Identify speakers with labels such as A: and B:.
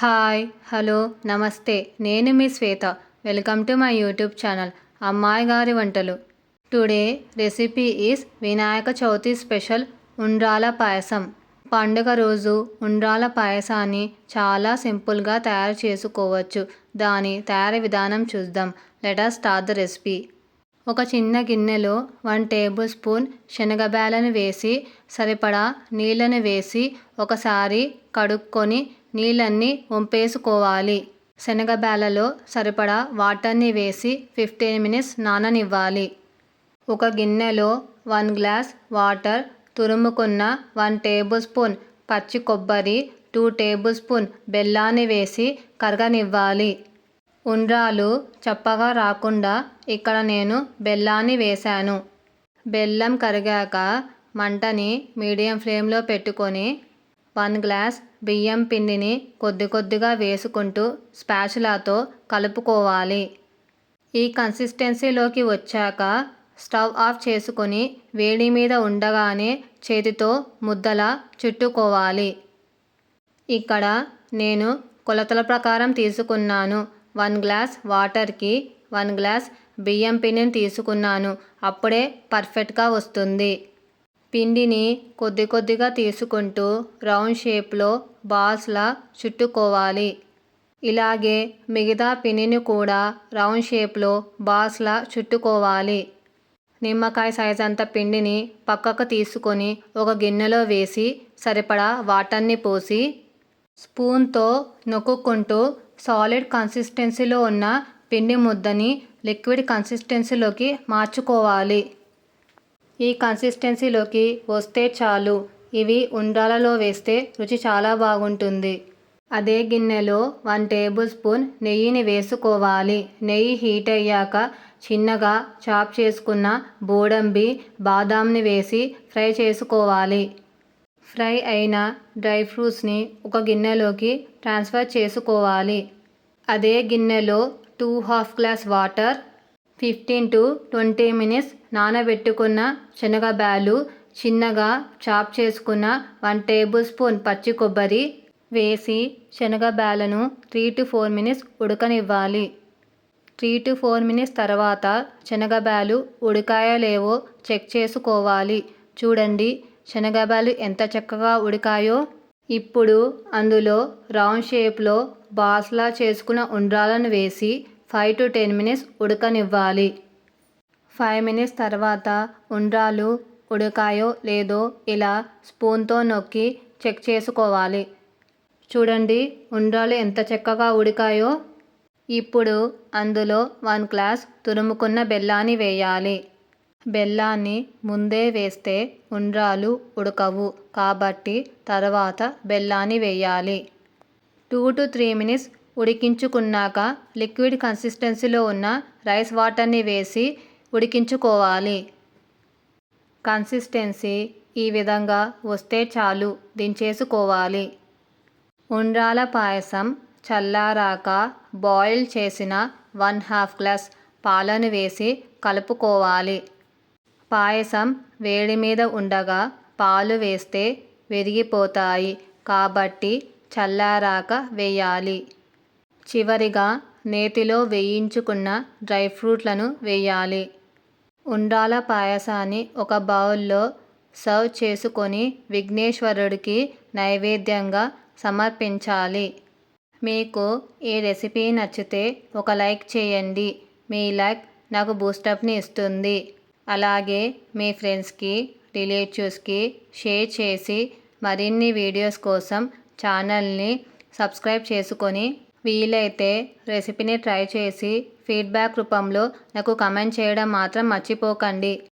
A: Hi hello నమస్తే. నేను మీ Shweta. Welcome to my YouTube channel అమ్మాయి గారి వంటలు. Today recipe is Vinayaka Chavithi special ఉండ్రాల పాయసం. పండుగ రోజు ఉండ్రాల పాయసాన్ని చాలా సింపుల్గా తయారు చేసుకోవచ్చు. దాని తయారీ విధానం చూద్దాం. Let's start the recipe. ఒక చిన్న గిన్నెలో వన్ టేబుల్ స్పూన్ శనగబ్యాలను వేసి సరిపడా నీళ్ళను వేసి ఒకసారి కడుక్కొని నీళ్ళన్నీ వంపేసుకోవాలి. శనగబ్యాలలో సరిపడా వాటర్ని వేసి ఫిఫ్టీన్ మినిట్స్ నాననివ్వాలి. ఒక గిన్నెలో వన్ గ్లాస్ వాటర్ తురుముకున్న వన్ టేబుల్ స్పూన్ పచ్చి కొబ్బరి టూ టేబుల్ స్పూన్ బెల్లాన్ని వేసి కరగనివ్వాలి. ఉండ్రాలు చప్పగా రాకుండా ఇక్కడ నేను బెల్లాన్ని వేశాను. బెల్లం కరిగాక మంటని మీడియం ఫ్లేమ్లో పెట్టుకొని వన్ గ్లాస్ బియ్యం పిండిని కొద్ది కొద్దిగా వేసుకుంటూ స్పాచులాతో కలుపుకోవాలి. ఈ కన్సిస్టెన్సీలోకి వచ్చాక స్టవ్ ఆఫ్ చేసుకొని వేడి మీద ఉండగానే చేతితో ముద్దలా చుట్టుకోవాలి. ఇక్కడ నేను కొలతల ప్రకారం తీసుకున్నాను. వన్ గ్లాస్ వాటర్కి వన్ గ్లాస్ బియ్యం పిండిని తీసుకున్నాను. అప్పుడే పర్ఫెక్ట్గా వస్తుంది. పిండిని కొద్ది కొద్దిగా తీసుకుంటూ రౌండ్ షేప్లో బాల్స్లా చుట్టుకోవాలి. ఇలాగే మిగతా పిండిని కూడా రౌండ్ షేప్లో బాల్స్లా చుట్టుకోవాలి. నిమ్మకాయ సైజ్ అంత పిండిని పక్కకు తీసుకొని ఒక గిన్నెలో వేసి సరిపడా వాటర్ని పోసి స్పూన్తో నొక్కుంటూ సాలిడ్ కన్సిస్టెన్సీలో ఉన్న పిండి ముద్దని లిక్విడ్ కన్సిస్టెన్సీలోకి మార్చుకోవాలి. ఈ కన్సిస్టెన్సీలోకి వస్తే చాలు. ఇవి ఉండ్రాలలో వేస్తే రుచి చాలా బాగుంటుంది. అదే గిన్నెలో వన్ టేబుల్ స్పూన్ నెయ్యిని వేసుకోవాలి. నెయ్యి హీట్ అయ్యాక చిన్నగా చాప్ చేసుకున్న బోడంబి బాదాంని వేసి ఫ్రై చేసుకోవాలి. ఫ్రై అయిన డ్రై ఫ్రూట్స్ని ఒక గిన్నెలోకి ట్రాన్స్ఫర్ చేసుకోవాలి. అదే గిన్నెలో two half glass water fifteen to twenty minutes నానబెట్టుకున్న శనగబ్యాలు చిన్నగా చాప్ చేసుకున్న వన్ టేబుల్ స్పూన్ పచ్చి కొబ్బరి వేసి శనగబ్యాలను త్రీ టు ఫోర్ మినిట్స్ ఉడకనివ్వాలి. త్రీ టు ఫోర్ మినిట్స్ తర్వాత శనగబ్యాలు ఉడికాయో లేవో చెక్ చేసుకోవాలి. చూడండి శనగబ్యాలు ఎంత చక్కగా ఉడికాయో. ఇప్పుడు అందులో రౌండ్ షేప్లో బాస్లా చేసుకున్న ఉండ్రాలను వేసి ఫైవ్ టు టెన్ మినిట్స్ ఉడకనివ్వాలి. ఫైవ్ మినిట్స్ తర్వాత ఉండ్రాలు ఉడకాయో లేదో ఇలా స్పూన్తో నొక్కి చెక్ చేసుకోవాలి. చూడండి ఉండ్రాలు ఎంత చక్కగా ఉడికాయో. ఇప్పుడు అందులో వన్ గ్లాస్ తురుముకున్న బెల్లాన్ని వేయాలి. బెల్లాన్ని ముందే వేస్తే ఉండ్రాలు ఉడకవు. కాబట్టి తర్వాత బెల్లాన్ని వేయాలి. టూ టు త్రీ మినిట్స్ ఉడికించుకున్నాక లిక్విడ్ కన్సిస్టెన్సీలో ఉన్న రైస్ వాటర్ని వేసి ఉడికించుకోవాలి. కన్సిస్టెన్సీ ఈ విధంగా వస్తే చాలు దించేసుకోవాలి. ఉండ్రాల పాయసం చల్లారాక బాయిల్ చేసిన వన్ హాఫ్ గ్లాస్ పాలను వేసి కలుపుకోవాలి. పాయసం వేడి మీద ఉండగా పాలు వేస్తే విరిగిపోతాయి కాబట్టి చల్లారాక వేయాలి. చివరిగా నేతిలో వేయించుకున్న డ్రై ఫ్రూట్లను వేయాలి. ఉండ్రాల పాయసాన్ని ఒక బౌల్లో సర్వ్ చేసుకొని విఘ్నేశ్వరుడికి నైవేద్యంగా సమర్పించాలి. మీకు ఈ రెసిపీ నచ్చితే ఒక లైక్ చేయండి. మీ లైక్ నాకు బూస్టప్ని ఇస్తుంది. అలాగే మీ ఫ్రెండ్స్కి రిలేటివ్స్కి షేర్ చేసి మరిన్ని వీడియోస్ కోసం ఛానల్ని సబ్స్క్రైబ్ చేసుకొని వీలైతే రెసిపీని ట్రై చేసి ఫీడ్బ్యాక్ రూపంలో నాకు కమెంట్ చేయడం మాత్రం మర్చిపోకండి.